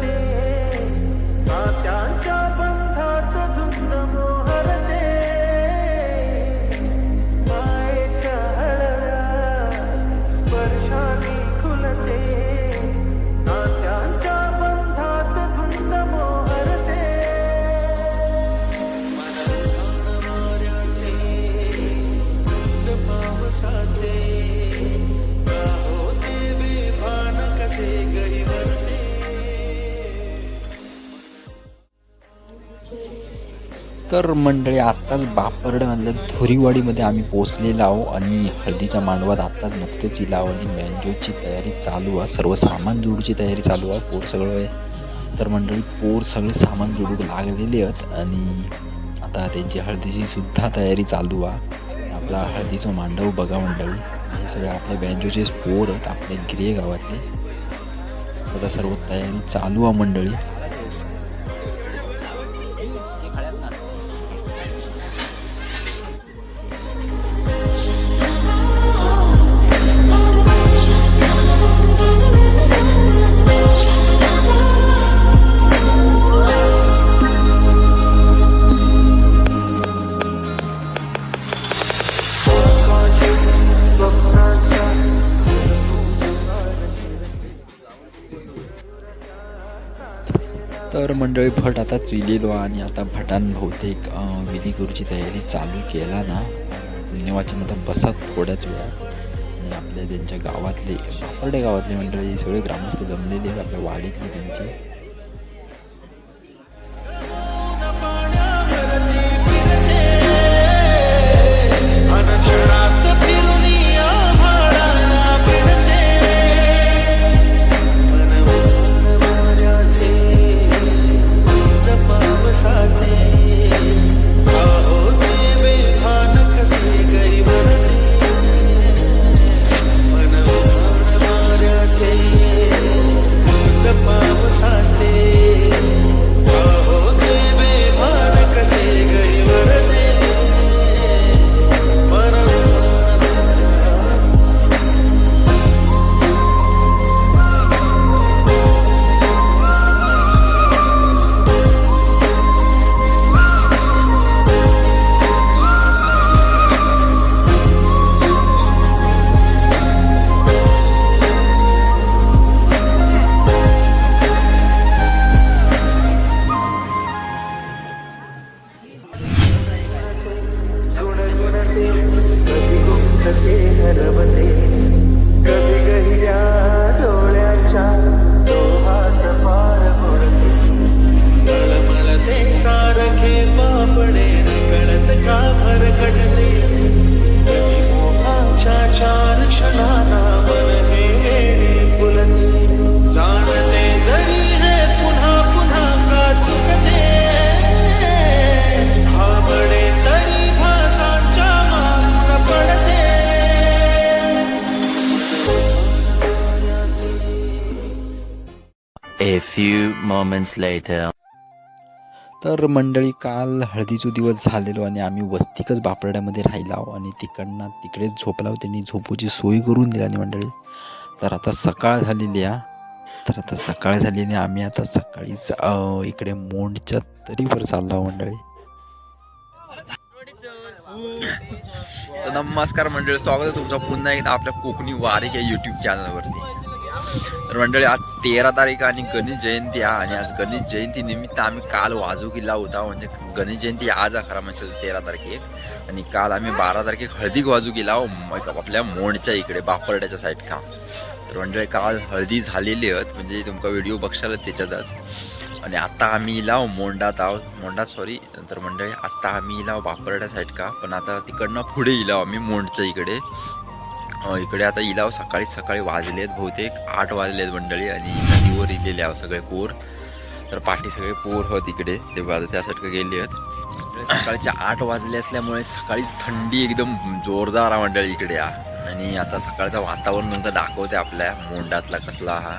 day. तर मंडळी आत्ताच बापरडमधल्या धुरीवाडीमध्ये आम्ही पोचलेलो आहो आणि हळदीच्या मांडवात आत्ताच नुकतेच इलाव आणि मॅन्जोची तयारी चालू आहे. सर्व सामान जोडूची तयारी चालू आहे. पोर सगळं आहे. तर मंडळी पोर सगळे सामान जोडू लागलेले आहेत आणि आता त्यांची हळदीची सुद्धा तयारी चालू आहे. आपला हळदीचं मांडव बघा मंडळी. हे सगळे आपल्या बँजोचे पोर आहेत आपल्या गिरे गावातले. आता सर्व तयारी चालू आहे मंडळी. तर मंडळी भट आता चिलेलो आणि आता भटान बहुतेक विधी गुरुची तयारी चालू केला ना. पुण्यवाचन आता बसत थोड्याच वेळात. आणि आपल्या त्यांच्या गावातले बापर्डे गावातले मंडळी सगळे ग्रामस्थ जमलेले आहेत आपल्या वाडीतले त्यांचे. A few moments later. तर मंडळी काल हळदीचा दिवस झालेलो आणि आम्ही वस्तिकच बापरड्यामध्ये राहिलो आणि तिकडनं तिकडेच झोपला त्यांनी झोपूची सोय करून दिली आणि मंडळी तर आता सकाळ झालेली आहे. तर आता सकाळ झाली आणि आम्ही आता सकाळीच इकडे मोंडच्या तरीवर चाललो आहोत मंडळी. तर नमस्कार मंडळी स्वागत आहे तुमचं पुन्हा एकदा आपल्या कोकणी वारीक या यूट्यूब चॅनलवरती तर मंडळी आज तेरा तारीख आणि गणेश जयंती आहे आणि आज गणेश जयंती निमित्त आम्ही काल वाजू किल्ला होता. म्हणजे गणेश जयंती आज आहे खरा म्हणजे तेरा तारखेक. आणि काल आम्ही बारा तारखेक हळदी वाजू गेला आपल्या मोंडच्या इकडे बापर्ड्याच्या साईड का तर मंडळी काल हळदी झालेली आहेत. म्हणजे तुमका व्हिडिओ बघशाल त्याच्यातच. आणि आता आम्ही इलाव मोंडात आहोत. मोंडा सॉरी तर मंडळी आता आम्ही इलाव बापरड्या साईड का पण आता तिकडनं पुढे इलाव आम्ही मोंडच्या इकडे. इकडे आता इलाव सकाळी सकाळी वाजले आहेत बहुतेक. आठ वाजले आहेत मंडळी आणि नदीवर इलेले आहो सगळे पोर. तर पाठी सगळे पोर होत इकडे. ते बाजू त्यासाठी गेले आहेत. सकाळच्या आठ वाजले असल्यामुळे सकाळीच थंडी एकदम जोरदार आहे मंडळी इकडे आणि आता सकाळचं वातावरण नंतर दाखवते आपल्या मोंडातला कसला हा.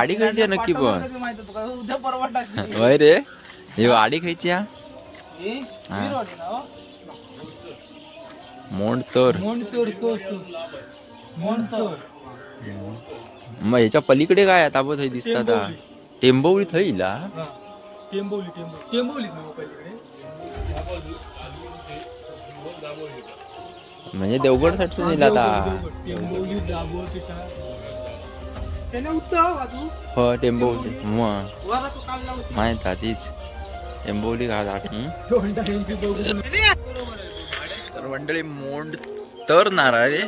वाडी खायची नक्की पण. माहिती तुका? उद्या परवा टाकली होय रे. ही वाडी खायची हा? मोंड तर मग ह्याच्या पलीकडे काय आता बघ थंय दिसतात हा. टेंबवली पलीकडे? म्हणजे देवगड साईडचं नेला आता. त्याने उत्तर बाजू. हो टेंबवली मग. माहीत दोघं तर मंडळी मोंड तर नारळ रे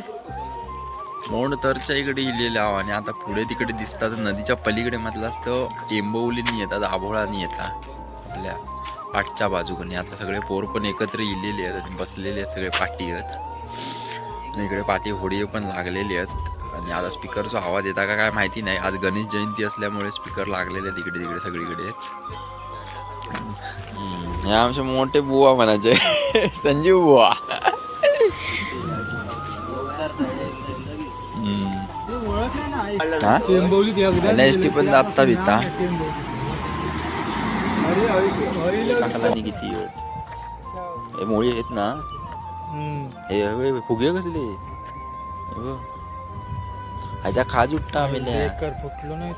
मोंड तरच्या इकडे इलेलं आहो आणि आता पुढे तिकडे दिसतात नदीच्या पलीकडे म्हटलं असतं टेंबवलीनी येतात आभोळानी येतात. आपल्या पाठच्या बाजूकडे आता सगळे पोर पण एकत्र इलेले आहेत आणि बसलेले आहेत सगळे पाठी आहेत. आणि इकडे पाठी होडी पण लागलेली आहेत. आणि आता स्पीकरचा आवाज येता का काय माहिती नाही. आज गणेश जयंती असल्यामुळे स्पीकर लागलेले आहेत इकडे तिकडे सगळीकडे हे आमचे मोठे बुवा म्हणायचे. संजीव बुवा. हा? उद्या NST पण टाकला नाही किती वेळ हे मोळी आहेत ना. हे हे फुगे कसले? हे बघ. ह्याच्या खाज उठता आम्ही एकर फुटलो नाही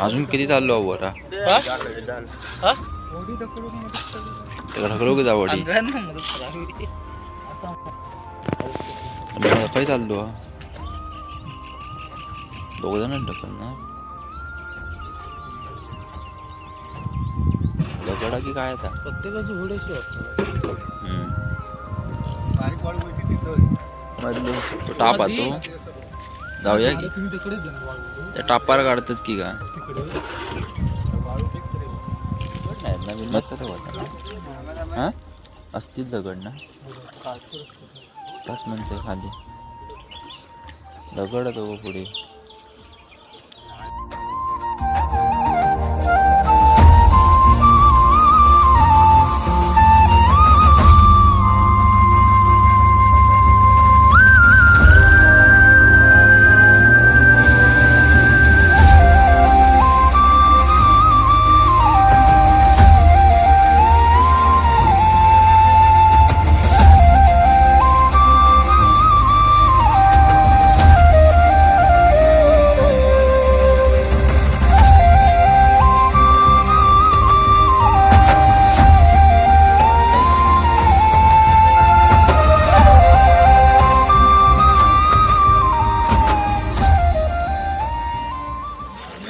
अजून किती चाललो बरा ढकलो की जावडी खय चाललो? दोघ जण ढकल ना दगडा की काय आता? प्रत्येकाची होडेशी हम्म. मधलं तो टाप आतो जाऊया की. त्या टापार काढतात की का हा? असतील दगड ना. पाच म्हणते खाली. दगड तो पुढे.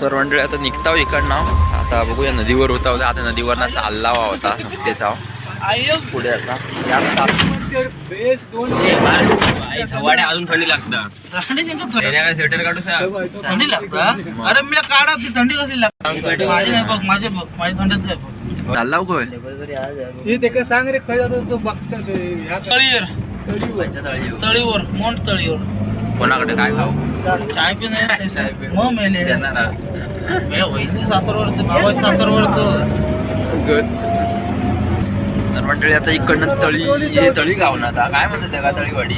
तर मंडळी आता निघताव इकडनं. आता बघूया नदीवर होता होता आता नदीवर चालला होता आहो. पुढे आता. अजून थंडी लागतं. स्वेटर काढू थंडी लागतं अरे मी काढा ती थंडी कसली लागते? माझी नाही बघ माझे बघ माझी थंडीच नाही चालला हे सांग रे तो तळीवर. तळीवर. तळीवर. मोंट तळीवर. कोणाकडे काय खाऊ चाय पिणे मग मेले. मेल्या वहिनीची सासरवर भावाची सासरवर तर मंडळी आता इकडनं तळी हे तळी गाव ना आता. काय म्हणतात त्याला? तळीवाडी?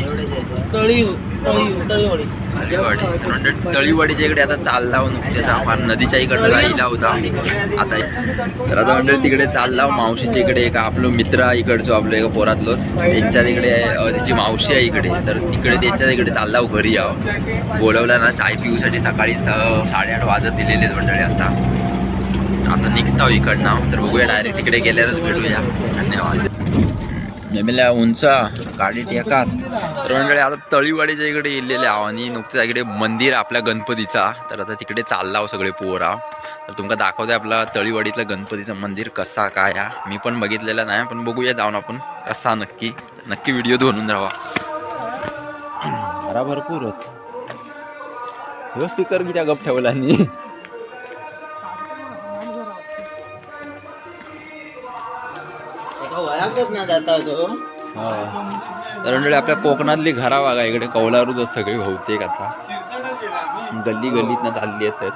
तळी तळी तळीवाडी. मंडळी तळीवाडीच्या इकडे आता चालला हो नुकत्याचा फार नदीच्या इकडनं राहिला होता. आता तर आता मंडळी तिकडे चालला मावशीच्या इकडे एक आपलं मित्र आहे इकडचो आपलं एका पोरातलो. त्यांच्या तिकडे त्याची मावशी आहे इकडे. तर तिकडे त्यांच्या तिकडे चालला हो घरी यावं. बोलवला ना चाय पिऊसाठी सकाळी स- साडेआठ वाजत दिलेले आहेत मंडळी आता. आता निघतो इकडनं. तर बघूया डायरेक्ट तिकडे गेल्यावरच भेटूया. धन्यवाद. मेमेल्या उंच गाडी टेकात. तर मंडळी आता तळीवाडीच्या इकडे येलेले आहो आणि नुकतेच इकडे मंदिर आपल्या गणपतीचा. तर आता तिकडे चालला आहो सगळे पोरा. तर तुमका दाखवते आपला तळीवाडीतलं गणपतीचं मंदिर कसा काय हा मी पण बघितलेलं नाही पण बघूया जाऊन आपण कसा नक्की नक्की व्हिडिओ बनवून राहा घरा भरपूर होत. स्पीकर किती गप ठेवला नी ना जाता तो. हा. तर मंडळी आपल्या कोकणातली घरा बघा इकडे कौलारूच आहेत सगळी बहुतेक आता. गल्ली गल्लीतनं चालली आहेत तर.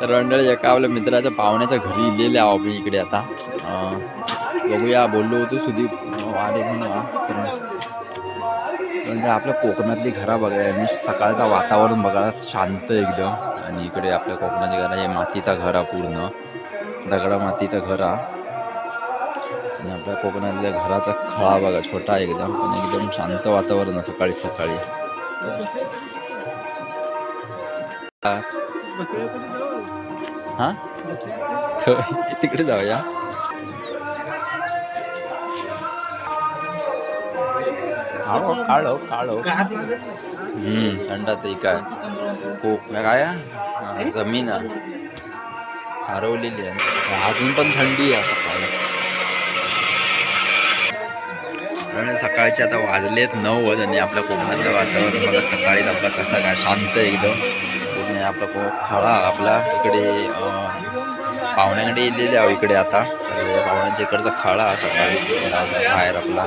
तर मंडळी एका आपल्या मित्राच्या पाहुण्याच्या घरी इलेले आहो आपण इकडे आता. बघूया बोललो होतो सुदीप वारे म्हणून तर म्हणजे आपल्या कोकणातली घरा बघायला आणि सकाळचं वातावरण बघायला शांत एकदम. आणि इकडे आपल्या कोकणाची घरा हे मातीचा घर हा पूर्ण. दगडा मातीचा घर हा आणि आपल्या कोकणातल्या घराचा खळा बघा छोटा आहे एकदम. पण एकदम शांत वातावरण आहे सकाळी सकाळी. हा? तिकडे जाऊया. काढो काढो हम्म थंडात आहे काय? कोक काय? जमीन आहे. सारवलेली आहे. अजून पण थंडी आहे सकाळीच आणि सकाळचे आता वाजलेत नऊ आणि आपल्या कोकणातलं वातावरण बघा सकाळीच आपला कसा काय शांत एकदम. आपला कोक खळा आपला. इकडे पाहुण्याकडे येलेले आहो इकडे आता. तर पाहुण्यांच्या इकडचा खळा सकाळीच बाहेर आपला.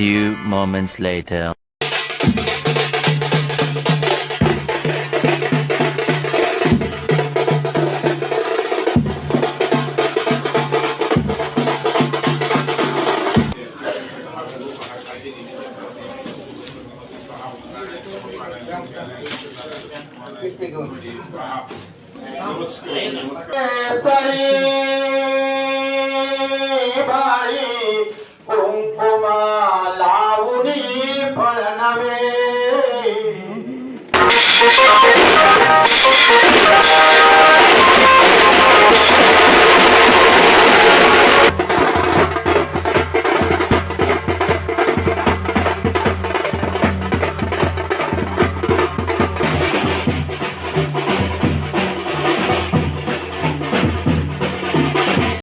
few moments later.